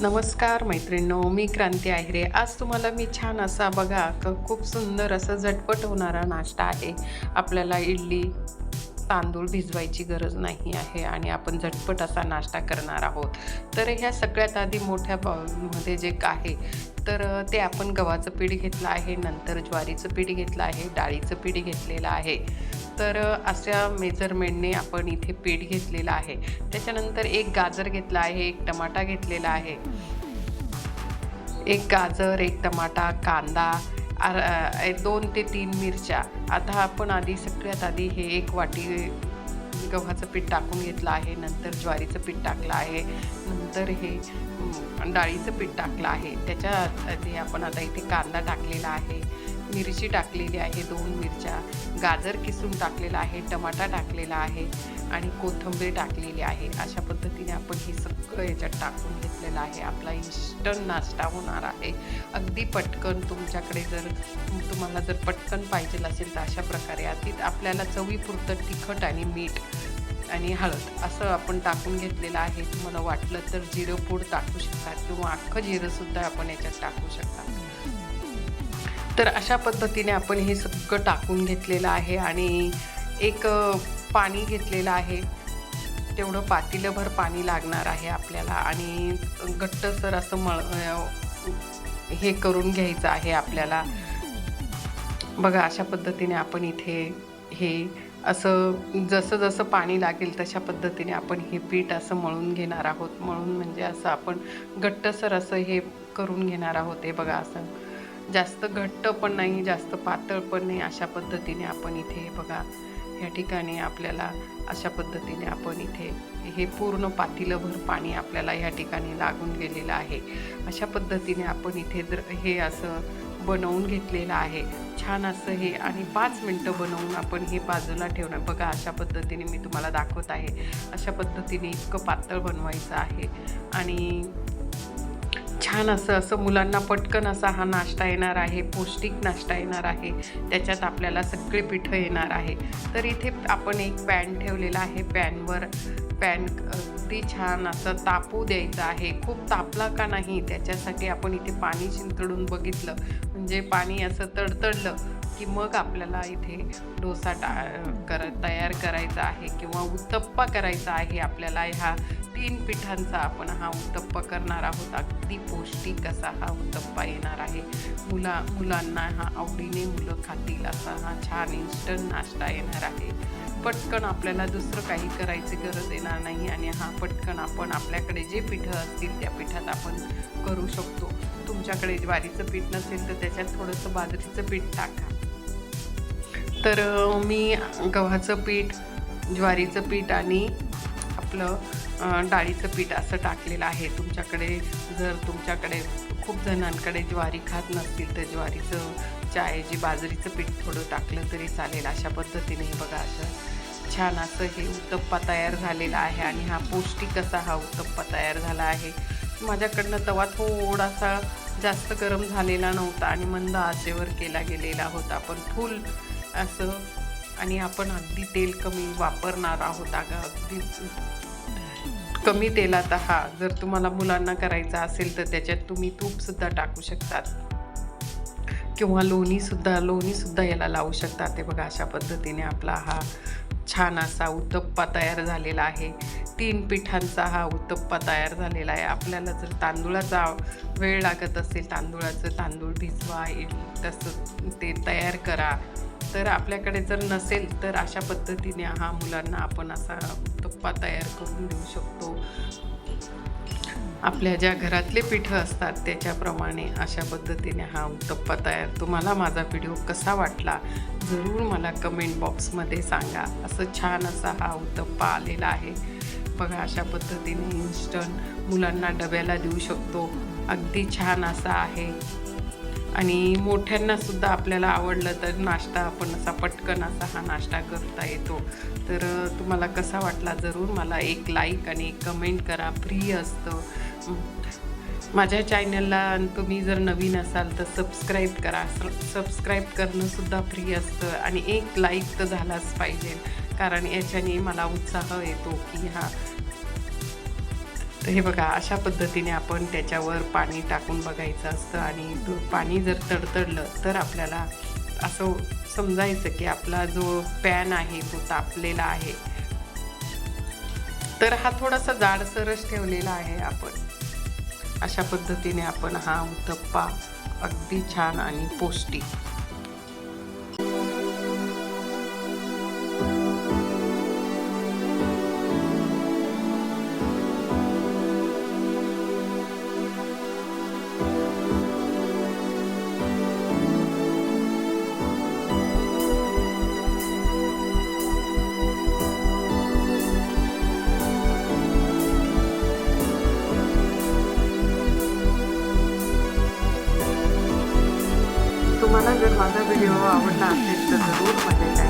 नमस्कार मैत्रिणींनो मी क्रांती आहेरे. आज तुम्हाला मी छान असा बघा क खूप सुंदर असं झटपट होणारा नाश्ता आहे. आपल्याला इडली तांदूळ भिजवायची गरज नाही आहे आणि आपण झटपट असा नाश्ता करणार आहोत. तर ह्या सगळ्यात आधी मोठ्या बाउलमध्ये जे आहे तर ते आपण गव्हाचं पीठ घेतलं आहे नंतर ज्वारीचं पीठ घेतलं आहे डाळीचं पीठ घेतलेलं आहे. तर अशा मेजरमेंटने आपण इथे पीठ घेतलेलं आहे. त्याच्यानंतर एक गाजर घेतला आहे एक टमाटा घेतलेला आहे. एक गाजर एक टमाटा कांदा दोन ते तीन मिरच्या. आता आपण आधी सगळ्यात आधी हे एक वाटी गव्हाचं पीठ टाकून घेतलं आहे नंतर ज्वारीचं पीठ टाकलं आहे नंतर हे डाळीचं पीठ टाकलं आहे. त्याच्या आधी आपण आता इथे कांदा टाकलेला आहे मिरची टाकलेली आहे दोन मिरच्या गाजर किसून टाकलेला आहे टमाटा टाकलेला आहे आणि कोथिंबीर टाकलेली आहे. अशा पद्धतीने आपण हे सगळं याच्यात टाकून घेतलेलं आहे. आपला इन्स्टंट नाश्ता होणार आहे. अगदी पटकन तुमच्याकडे जर तुम्हाला जर पटकन पाहिजे असेल तर अशा प्रकारे आधी आपल्याला चवीपुरतं तिखट आणि मीठ आणि हळद असं आपण टाकून घेतलेलं आहे. तुम्हाला वाटलं तर जिरं पूड टाकू शकता किंवा अख्खं जिरंसुद्धा आपण याच्यात टाकू शकता. तर अशा पद्धतीने आपण हे सगळं टाकून घेतलेलं आहे. आणि एक पाणी घेतलेलं आहे. तेवढं पातीलभर पाणी लागणार आहे आपल्याला आणि घट्टसर असं मळ हे करून घ्यायचं आहे आपल्याला. बघा अशा पद्धतीने आपण इथे हे असं जसं जसं पाणी लागेल तशा पद्धतीने आपण हे पीठ असं मळून घेणार आहोत. मळून म्हणजे असं आपण घट्टसर असं हे करून घेणार आहोत. हे बघा असं. जास्त घट्ट पण नाही जास्त पातळ पण नाही अशा पद्धतीने आपण इथे बघा या ठिकाणी आपल्याला अशा पद्धतीने आपण इथे हे पूर्ण पातीलभर पाणी आपल्याला ह्या ठिकाणी लागून गेलेलं आहे. अशा पद्धतीने आपण इथे द्र हे असं बनवून घेतलेलं आहे. छान असं हे आणि पाच मिनटं बनवून आपण हे बाजूला ठेवणं बघा अशा पद्धतीने मी तुम्हाला दाखवत आहे. अशा पद्धतीने इतकं पातळ बनवायचं आहे. आणि छान असं असं मुलांना पटकन असा हा नाश्ता येणार आहे पौष्टिक नाश्ता येणार आहे त्याच्यात आपल्याला सगळे पिठं येणार आहे. तर इथे आपण एक पॅन ठेवलेला आहे पॅनवर पॅन अगदी छान असं तापू द्यायचं आहे. खूप तापला का नाही त्याच्यासाठी आपण इथे पाणी शिंतडून बघितलं. म्हणजे पाणी असं तडतडलं की मग आपल्याला इथे डोसा टा कर तयार करायचा आहे किंवा उत्तप्पा करायचा आहे आपल्याला ह्या तीन पिठांचा आपण हा उत्तप्पा करणार आहोत. अगदी पौष्टिक असा हा उत्तप्पा येणार आहे. मुला मुलांना हा आवडीने मुलं खातील असा हा छान इन्स्टंट नाश्ता येणार आहे. पटकन आपल्याला दुसरं काही करायची गरज येणार नाही आणि हा पटकन आपण आपल्याकडे जे पिठं असतील त्या पिठात आपण करू शकतो. तुमच्याकडे ज्वारीचं पीठ नसेल तर त्याच्यात थोडंसं बाजरीचं पीठ टाका. तर मी गव्हाचं पीठ ज्वारीचं पीठ आणि आपलं डाळीचं पीठ असं टाकलेलं आहे. तुमच्याकडे जर तुमच्याकडे खूप जणांकडे ज्वारी खात नसतील तर ज्वारीचं चाय जी बाजरीचं पीठ थोडं टाकलं तरी चालेल अशा पद्धतीने हे बघा असं छान असं हे उत्तप्पा तयार झालेला आहे आणि हा पौष्टिक असा हा उत्तप्पा तयार झाला आहे. माझ्याकडनं तवा थोडासा जास्त गरम झालेला नव्हता आणि मंद आचेवर केला गेलेला होता. पण फुल असं आणि आपण अगदी तेल कमी वापरणार आहोत. अगं अगदी कमी तेलात हा जर तुम्हाला मुलांना करायचा असेल तर त्याच्यात तुम्ही तूपसुद्धा टाकू शकतात. किंवा लोणीसुद्धा लोणीसुद्धा याला लावू शकतात. ते बघा अशा पद्धतीने आपला हा छान असा उत्तप्पा तयार झालेला आहे. तीन पिठांचा हा उत्तप्पा तयार झालेला आहे. आपल्याला जर तांदूळाचा वेळ लागत असेल तांदूळाचं तांदूळ भिजवा तसं ते तयार करा. तर आपल्याकडे जर नसेल तर अशा पद्धतीने हा मुलांना आपण असा उत्तप्पा तयार करून देऊ शकतो. आपल्या ज्या घरातले पिठं असतात त्याच्याप्रमाणे अशा पद्धतीने हा उत्तप्पा तयार. तुम्हाला माझा व्हिडिओ कसा वाटला जरूर मला कमेंट बॉक्समध्ये सांगा. असं छान असा हा उत्तप्पा आलेला आहे. बघा अशा पद्धतीने इन्स्टंट मुलांना डब्याला देऊ शकतो. अगदी छान असा आहे. आणि मोठ्यांना सुद्धा आपल्याला आवडलं तर नाश्ता आपण असा पटकन असा हा नाश्ता करता येतो. तर तुम्हाला कसा वाटला जरूर मला एक लाईक आणि एक कमेंट करा. फ्री असतं. माझ्या चॅनलला तुम्ही जर नवीन असाल तर सबस्क्राईब करा. सबस्क्राईब करणंसुद्धा फ्री असतं. आणि एक लाईक तर झालाच पाहिजे. कारण याच्याने मला उत्साह येतो की हा. तर हे बघा अशा पद्धतीने आपण त्याच्यावर पाणी टाकून बघायचं असतं आणि पाणी जर तडतडलं तर आपल्याला असं समजायचं की आपला जो पॅन आहे तो तापलेला आहे. तर हा थोडासा जाडसरच ठेवलेला आहे आपण. अशा पद्धतीने आपण हा उत्तप्पा अगदी छान आणि पौष्टिक. माझा व्हिडिओ आवडला असेल तर जरूर माझ्या